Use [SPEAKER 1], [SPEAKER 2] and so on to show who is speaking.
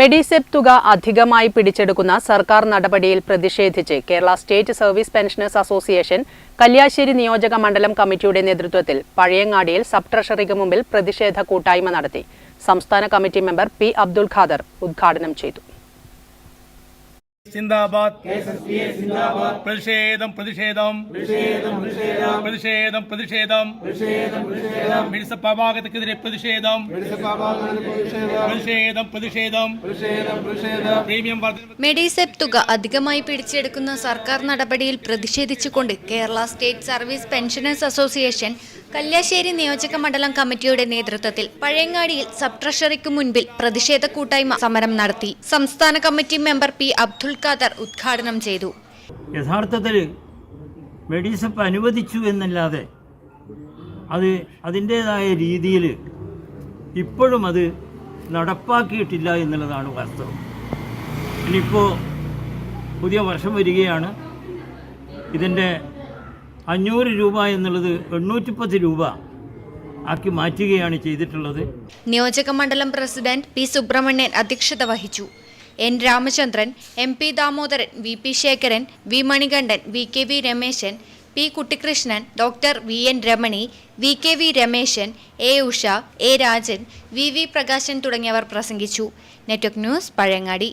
[SPEAKER 1] മെഡിസെപ് തുക അധികമായി പിടിച്ചെടുക്കുന്ന സർക്കാർ നടപടിയിൽ പ്രതിഷേധിച്ച് Kerala state service pensioners association Kalliasseri നിയോജക മണ്ഡലം കമ്മിറ്റിയുടെ നേതൃത്വത്തിൽ പഴയങ്ങാടിയിൽ സബ് ട്രഷറിക്ക് മുമ്പിൽ പ്രതിഷേധ കൂട്ടായ്മ നടത്തി. സംസ്ഥാന committee member P Abdul Khader ഉദ്ഘാടനം ചെയ്തു.
[SPEAKER 2] സിന്ദാബാദ്. പ്രതിഷേധം പ്രതിഷേധം. പ്രതിഷേധം പ്രതിഷേധം. മിനിസപ്പ ഭാഗത്തേക്കെതിരെ പ്രതിഷേധം പ്രതിഷേധം. പ്രതിഷേധം. പ്രീമിയം
[SPEAKER 3] മെഡിസെപ് തുക അധികമായി പിടിച്ചെടുക്കുന്ന സർക്കാർ നടപടിയിൽ പ്രതിഷേധിച്ചുകൊണ്ട് Kerala state service pensioners association Kalliasseri നിയോജക മണ്ഡലം കമ്മിറ്റിയുടെ നേതൃത്വത്തിൽ പഴയങ്ങാടിയിൽ സബ് ട്രഷറിക്ക് മുൻപിൽ പ്രതിഷേധ കൂട്ടായ്മ സമരം നടത്തി. സംസ്ഥാന committee member P Abdul Khader ഉദ്ഘാടനം ചെയ്തു.
[SPEAKER 4] യഥാർത്ഥത്തിൽ മെഡിസപ്പ് അനുവദിച്ചു എന്നല്ലാതെ അത് അതിന്റെതായ രീതിയിൽ ഇപ്പോഴും അത് നടപ്പാക്കിയിട്ടില്ല എന്നുള്ളതാണ് വാസ്തവം. ഇനിയിപ്പോൾ പുതിയ വർഷം വരികയാണ്. ഇതിന്റെ അഞ്ഞൂറ് രൂപ എന്നുള്ളത് എണ്ണൂറ്റിപ്പത്ത് രൂപ ആക്കി മാറ്റുകയാണ് ചെയ്തിട്ടുള്ളത്.
[SPEAKER 3] നിയോജക മണ്ഡലം പ്രസിഡന്റ് പി സുബ്രഹ്മണ്യൻ അധ്യക്ഷത വഹിച്ചു. N Ramachandran M P Damodaran V P Sekharan V Manikandan V K V Rameshan P Kuttikrishnan doctor V N Ramani V K V Rameshan A Usha A Rajan V V Prakashan തുടങ്ങിയവർ പ്രസംഗിച്ചു. Network news Pazhayangadi.